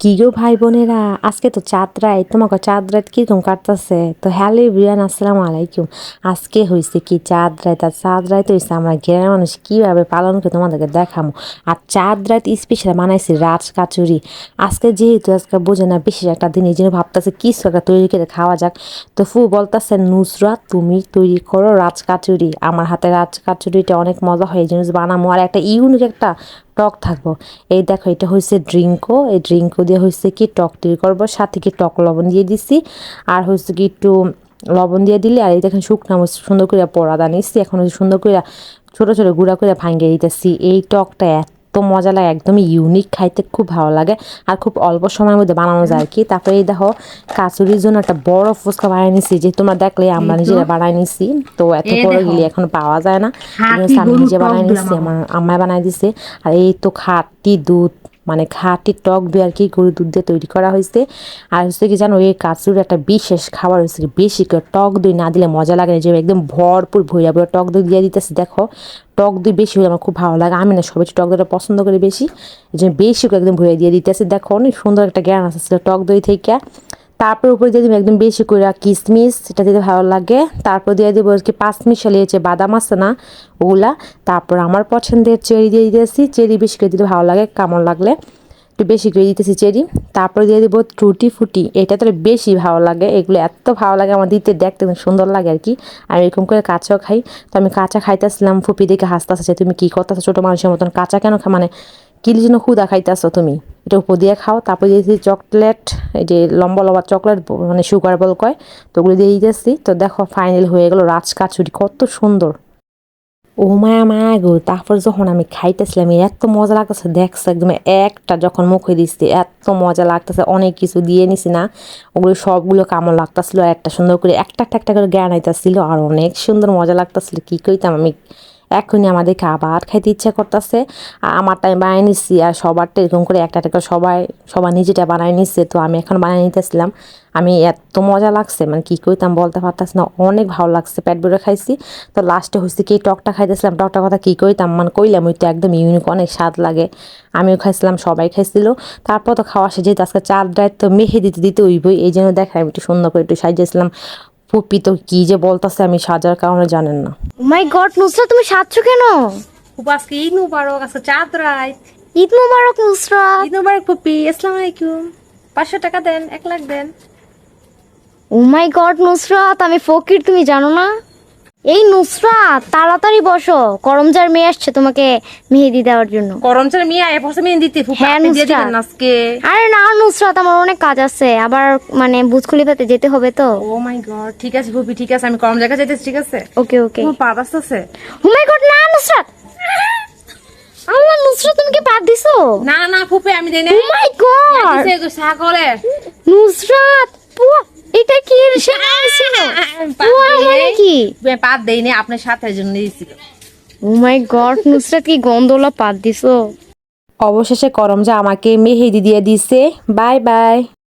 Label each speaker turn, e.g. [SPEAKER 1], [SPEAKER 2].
[SPEAKER 1] কি গো ভাই বোনেরা আজকে তো চাঁদ রাত, তোমাকে চাঁদ রাত কীরকম কাটতেছে? তো হ্যালো বিয়ান আসসালামু আলাইকুম। আজকে হয়েছে কি চাঁদ রাত, আর চাঁদ রাত হয়েছে আমরা গ্রামের মানুষ কীভাবে পালন করে তোমাদেরকে দেখামো। আর চাঁদ রাত স্পেশাল বানাইছি রাজ কাচুরি। আজকে যেহেতু আজকে বোঝে না, বিশেষ একটা দিন, এই জন্য ভাবতেছে কিছু একটা তৈরি করে খাওয়া যাক। তো ফু, বলতেছে নুসরাত তুমি তৈরি করো রাজ কাচুরি। আমার হাতে রাজ কাচুরিটা অনেক মজা হয়, এই জিনিস বানামো। আর একটা ইউনিক একটা টক থাকব। এই দেখো, এটা হয়েছে ড্রিঙ্কও এই ড্রিঙ্কও দিয়ে হয়েছে কি টক তৈরি করব। সাথে কি টক লবণ দিয়ে দিছি। আর হয়েছে কি একটু লবণ দিয়ে দিলে, আর এই দেখেন শুকনা সুন্দর করে পড়া দানিয়েছি এখন সুন্দর করে ছোটো ছোটো গুঁড়া করে ভাঙিয়ে দিতেছি। এই টকটা এত মজা লাগে একদমই ইউনিক খাইতে খুব ভালো লাগে। আর খুব অল্প সময়ের মধ্যে বানানো যায় আর কি। তারপরে এই দেখো কাচুরির জন্য একটা বড় ফুচকা বানিয়ে নিছি যে তোমরা দেখলে আমরা নিজেরা বানাই নিছি। তো এত বড় গিলি এখন পাওয়া যায় না। আমি নিজে বানাই নিছি আমার আম্মায় বানাই দিছে। আর এই তো খাটি দুধ। মানে খাঁটি টক দই আর কি, গরুর দুধ দিয়ে তৈরি করা হয়েছে। আর হচ্ছে কি জানো, এই কাচুর একটা বিশেষ খাবার হচ্ছে কি, বেশি টক দই না দিলে মজা লাগে না। যে একদম ভরপুর ভৈরা ভৈরা টক দই দিয়ে দিতেছি, দেখো। টক দই বেশি হলে আমার খুব ভালো লাগে। আমি না সবাই টক দইটা পছন্দ করি বেশি। এই জন্য বেশি করে একদম ভরে দিয়ে দিতেছি, দেখো। অনেক সুন্দর একটা জ্ঞান আসছে টক দই থেকে। তারপর উপরে দিয়ে দিবো একদম বেশি করে কিশমিশ এটা দিতে ভালো লাগে। তারপর দিয়ে দেবো কি পাঁচ মিশালি বাদাম আছে না, ওগুলা। তারপর আমার পছন্দের চেরি দিয়ে দিতেছি। চেরি বেশি করে দিতে ভালো লাগে, কেমন লাগলে? একটু বেশি করে দিতেছি চেরি। তারপর দিয়ে দেবো টুটি ফুটি, এটা তো বেশি ভালো লাগে। এগুলো এত ভালো লাগে আমার দিতে, দেখতে সুন্দর লাগে আর কি। আমি এরকম করে কাঁচাও খাই। তো আমি কাঁচা খাইতেছিলাম ফুপি দেখে হাসতে আসছে তুমি কী করতেছো? ছোটো মানুষের মতন কাঁচা কেন মানে কিল জন্য ক্ষুদা খাইতেছো তুমি? এটা উপর দিয়ে খাও, তারপর দিয়েছি চকলেট এই যে লম্বা লম্বা চকলেট মানে সুগার বল কয় তো ওগুলো দিয়ে দিতেছি। তো দেখো ফাইনাল হয়ে গেলো রাজ কাচুরি, কত সুন্দর। ও মায়া মায়া গো, তারপর যখন আমি খাইতেছিলাম এত মজা লাগতেছে, দেখছ একদম একটা যখন মুখে দিচ্ছি এত মজা লাগতেছে, অনেক কিছু দিয়ে নিছি না। ওগুলো সবগুলো কেমন লাগতেছিল, একটা সুন্দর করে, একটা একটা একটা করে জ্ঞান আইতেছিল আর অনেক সুন্দর মজা লাগতেছিল, কী কইতাম আমি? এখনই আমাদেরকে আবার খাইতে ইচ্ছা করতেছে। আর আমারটা আমি বানিয়ে নিচ্ছি আর সবারটা এরকম করে একটা একটা সবাই সবাই নিজেটা বানিয়ে নিচ্ছে তো আমি এখন বানিয়ে নিতেছিলাম। আমি এত মজা লাগছে মানে কী করতাম বলতে পারতাস না, অনেক ভালো লাগছে। পেট ভরে খাইছি। তো লাস্টে হচ্ছে কি, টকটা খাইতেছিলাম। টকটা কথা কী কইতাম? মানে কইলাম ওই তো একদম ইউনিক অনেক স্বাদ লাগে। আমিও খাইছিলাম, সবাই খাইছিল। তারপর তো খাওয়া শেষে আজকে চার ডায়ের তো মেহে দিতে দিতে বই এই জন্য দেখাই আমি একটু সুন্দর করে একটু সাজিয়েছিলাম। পুপি তো কি যে বলতাছে আমি সাজার কারণে জানেন না।
[SPEAKER 2] মাই গড নুসরা তুমি সাজছো কেন?
[SPEAKER 3] খুব আজকে ঈদ মুবারক আজকে চাঁদ রাত।
[SPEAKER 2] ঈদ মুবারক নুসরাত
[SPEAKER 3] ঈদ মুবারক পুপি আসসালামু আলাইকুম। পাঁচশো টাকা দেন এক লাখ দেন।
[SPEAKER 2] ও মাই গড নুসরাত আমি ফকির তুমি জানো না? এই নুসরাত তাড়াতাড়ি বসো। করমজার মেয়ে আসছে তোমাকে মেহেদি দেওয়ার জন্য।
[SPEAKER 3] করমচার মিয়া এ পয়সা মেয়ে দিতে ফুপি
[SPEAKER 2] হ্যাঁ,
[SPEAKER 3] আপনি দিয়ে
[SPEAKER 2] নুসরাত।
[SPEAKER 3] দিবেন আজকে।
[SPEAKER 2] আরে না নুসরাত আমার অনেক কাজ আছে। আবার মানে বুঝখুলি পেতে যেতে হবে তো।
[SPEAKER 3] ও মাই গড ঠিক আছে ফুপি ঠিক আছে আমি কম জায়গা যেতেছি ঠিক আছে?
[SPEAKER 2] ওকে ওকে।
[SPEAKER 3] তোমার পা বাঁচতেছে?
[SPEAKER 2] ও মাই গড না নুসরাত! আল্লাহ নুসরাত তুমি কি পাত দিছো?
[SPEAKER 3] না না ফুপি আমি দেই না
[SPEAKER 2] ও মাই গড
[SPEAKER 3] সাগরে
[SPEAKER 2] নুসরাত পুয়া এটা কি এর সাথে ছিল মানে
[SPEAKER 3] পাত দেই না আপনার সাথে জন্য দিয়েছিল।
[SPEAKER 2] ও মাই গড নুসরাত কি গন্ডোলা পাত দিছো?
[SPEAKER 1] অবশেষে করম যে আমাকে মেহেদি দিয়ে দিছে। Bye bye.